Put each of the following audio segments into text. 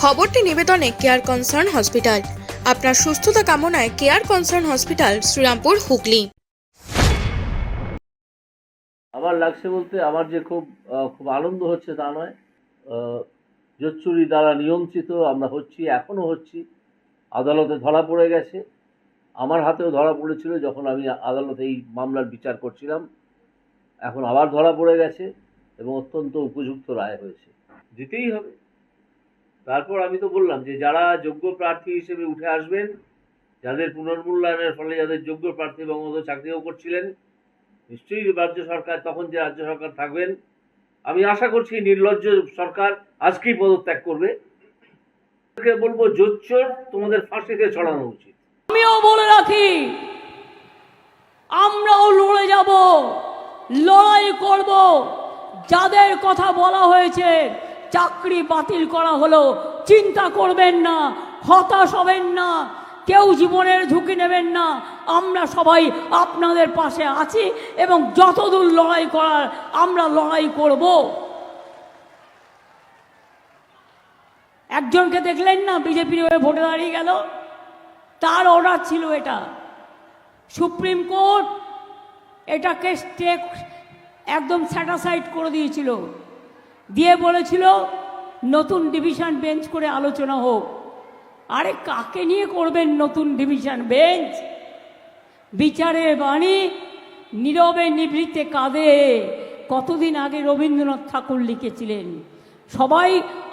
খবরটি নিবেদনে care concern hospital আপনার সুস্থতা কামনায় care concern hospital Srirampur, Hooghly. আমার লাগছে বলতে আমার যে খুব খুব আনন্দ হচ্ছে তা নয়। জোচ্চুরি দ্বারা নিয়ন্ত্রিত আমরা হচ্ছি এখনও হচ্ছি। আদালতে ধরা পড়ে গেছে। আমার হাতেও ধরা পড়েছিল যখন আমি আদালতে এই মামলার বিচার করছিলাম। এখন আবার ধরা পড়ে গেছে এবং অত্যন্ত উপযুক্ত রায় হয়েছে। দিতেই হবে। তারপর আমি তো বললাম যে যারা যোগ্য প্রার্থী হিসেবে উঠে আসবেন, যাদের পুনর্মূল্যায়নের ফলে যাদের যোগ্য প্রার্থী বঙ্গবন্ধু চাকরিও করছিলেন, নিশ্চয়ই রাজ্য সরকার, তখন যে রাজ্য সরকার থাকবেন, আমি আশা করছি নির্লজ্জ সরকার আজকেই পদত্যাগ করবে। বলব, জোচ্চোর তোমাদের ফাঁসিতে ছড়ানো উচিত। আমিও বলে রাখি, আমরাও লড়ে যাব, লড়াই করব, যাদের কথা বলা হয়েছে চাকরি বাতিল করা হলো, চিন্তা করবেন না, হতাশ হবেন না, কেউ জীবনের ঝুঁকি নেবেন না, আমরা সবাই আপনাদের পাশে আছি এবং যতদূর লড়াই করার আমরা লড়াই করব। একজনকে দেখলেন না বিজেপির হয়ে ভোটে দাঁড়িয়ে গেল? তার অর্ডার ছিল এটা। সুপ্রিম কোর্ট এটাকে স্টে একদম স্যাটাসাইড করে দিয়েছিল। দিয়ে বলেছিল, নতুন ডিভিশন বেঞ্চ করে আলোচনা হোক। আরে, কাকে নিয়ে করবেন নতুন ডিভিশন বেঞ্চ বিচারে বাণী, নীরবে নিভৃতে কাঁদে কতদিন আগে রবীন্দ্রনাথ ঠাকুর লিখেছিলেন, সবাই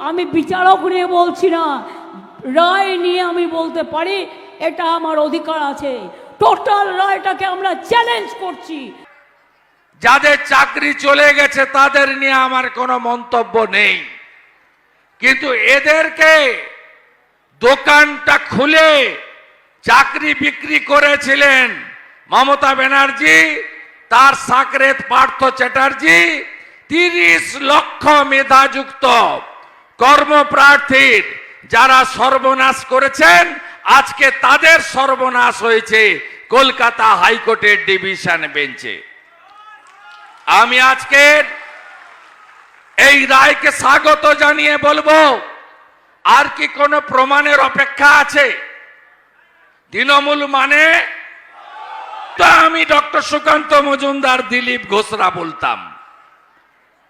আমি বিচারক নিয়ে বলছি না, রায় নিয়ে আমি বলতে পারি, এটা আমার অধিকার আছে। টোটাল রায়টাকে আমরা চ্যালেঞ্জ করছি। যাদের চাকরি চলে গেছে, তাদের নিয়ে আমার কোনো মন্তব্য নেই। কিন্তু এদেরকে দোকানটা খুলে চাকরি বিক্রি করেছিলেন মমতা ব্যানার্জি, তার সাকরেত পার্থ চ্যাটার্জি, তিরিশ লক্ষ মেধাযুক্ত কর্মপ্রার্থীর যারা সর্বনাশ করেছেন, আজকে তাদের সর্বনাশ হয়েছে কলকাতা হাইকোর্টের ডিভিশন বেঞ্চে। আমি আজকের এই রায়কে স্বাগত জানিয়ে বলব, আর কি কোনো প্রমাণের অপেক্ষা আছে? তৃণমূল মানে তো আমি ডক্টর সুকান্ত মজুমদার, দিলীপ ঘোষরা বলতাম।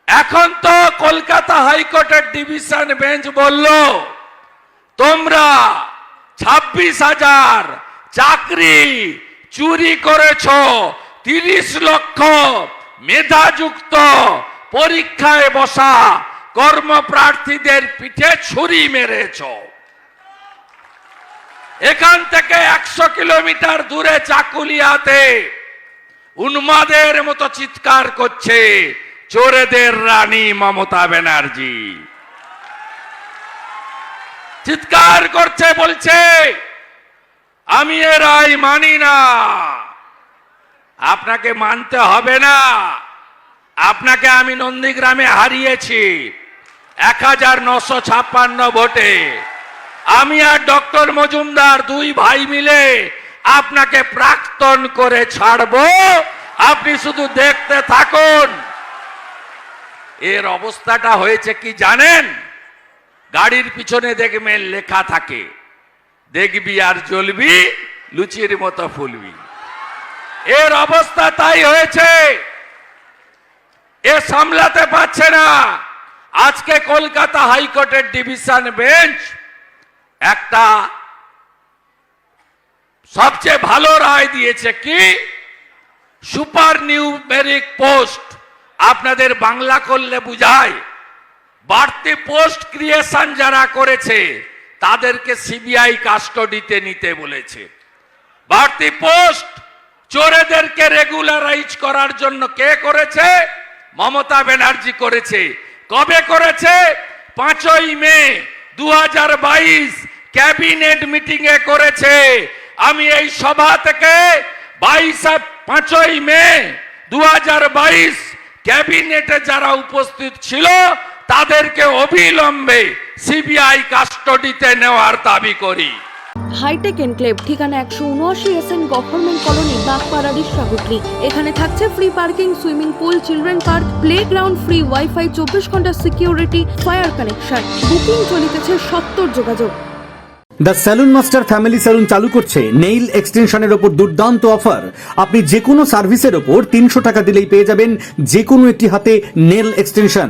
এখন তো কলকাতা হাইকোর্টের ডিভিশন বেঞ্চ বলল, তোমরা ছাব্বিশ হাজার চাকরি চুরি করেছ, তিরিশ লক্ষ মেধাযুক্ত, পরীক্ষায় বসা, কর্মপ্রার্থীদের পিঠে ছুরি মেরেছ। এখান থেকে একশো কিলোমিটার দূরে চাকুলিয়াতে উন্মাদের মতো চিৎকার করছে চোরেদের রানী মমতা ব্যানার্জি। চিৎকার করছে, বলছে, আমি এ রায় মানি না। আপনাকে মানতে হবে না। আপনাকে আমি নন্দীগ্রামে হারিয়েছি। এক হাজার নশো ছাপ্পান্ন ভোটে। আমি আর ডক্টর মজুমদার দুই ভাই মিলে আপনাকে প্রাক্তন করে ছাড়বো। আপনি শুধু দেখতে থাকুন। এর অবস্থাটা হয়েছে কি জানেন? গাড়ির পিছনে দেখবেন লেখা থাকে, দেখবি আর জ্বলবি, লুচির মতো ফুলবি। এর অবস্থা তাই হয়েছে। এ সামলাতে পারছে না। আজকে কলকাতা হাইকোর্টের ডিভিশন বেঞ্চ একটা সবচেয়ে ভালো রায় দিয়েছে কি? সুপার নিউমেরিক পোস্ট আপনাদের বাংলা করলে বুঝায়। বাড়তি পোস্ট ক্রিয়েশন যারা করেছে, তাদেরকে সিবিআই কাস্টডিতে নিতে বলেছে। বাড়তি পোস্ট চোরেদেরকে রেগুলারাইজ করার জন্য কে করেছে? মমতা ব্যানার্জি করেছে। কবে করেছে? পাঁচই মে দুহাজার বাইশ ক্যাবিনেট মিটিং এ করেছে। আমি এই সভা থেকে বাইশ পাঁচই মে দুহাজার বাইশ ক্যাবিনেটে যারা উপস্থিত ছিল, তাদেরকে অবিলম্বে সিবিআই কাস্টডিতে নেওয়ার দাবি করি। হাইটেক এনক্লেভ, ঠিকানা একশো উনআশি এস এন গভর্নমেন্ট কলোনি বাগপাড়ারি শাহুটলি এখানে থাকছে free parking swimming pool children park play ground free wifi চব্বিশ ঘণ্টা সিকিউরিটি ফায়ার কানেকশন বুকিং চলিতেছে সত্তর যোগাযোগ। The salon master family salon চালু করছে নেইল এক্সটেনশনের ওপর দুর্দান্ত অফার আপনি যে কোনো সার্ভিসের ওপর তিনশো টাকা দিলেই পেয়ে যাবেন যে কোনো একটি হাতে নেল এক্সটেনশন